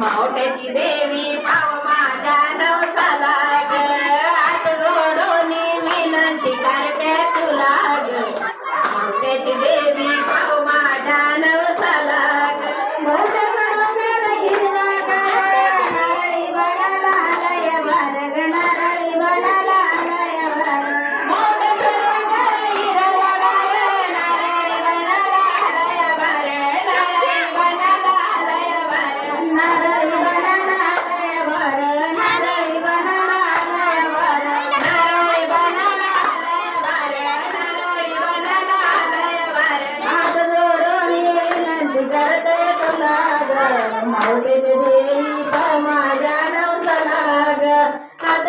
मावट्याची देवी पाव माझ्या नवसाला हात जोडून विनंती करते तुला मावट्याची देवी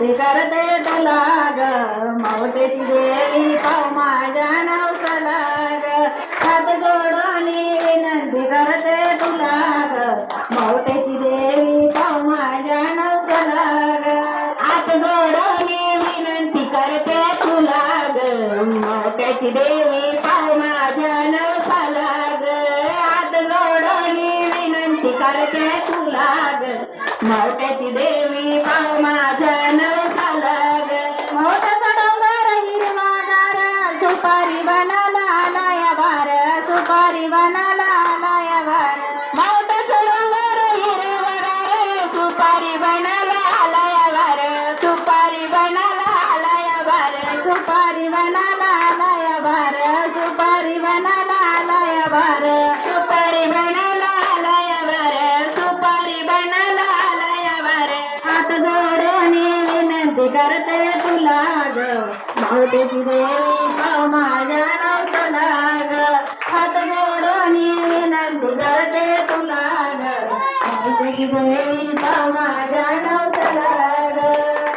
विनंती करते तुला ग मावतेची देवी पाव माझ्या नाव सलाग. हात जोडून विनंती करते तुला मावतेची देवी पाव माझ्या नाव ग हात जोडून विनंती करते तुला ग मावतेची देवी पाव माझ्या नाव सलाग. हात जोडून विनंती करते मारुती देवी पाव माझा नव मारुती माझ्या नवसला हात जोडूनी विनंती करते तुला देवी माझ्या नवसला ग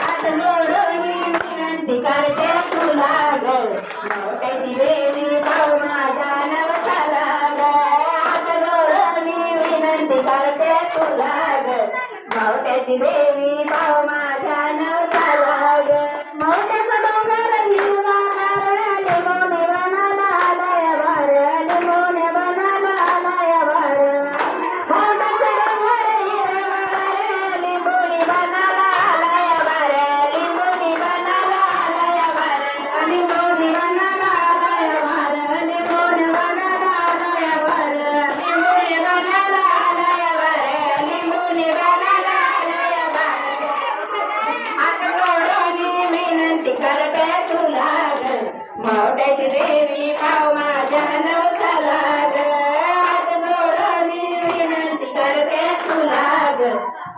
हात जोडूनी विनंती करते तुला देवी माझ्या नवसला ग हात जोडूनी विनंती करते तुला देवी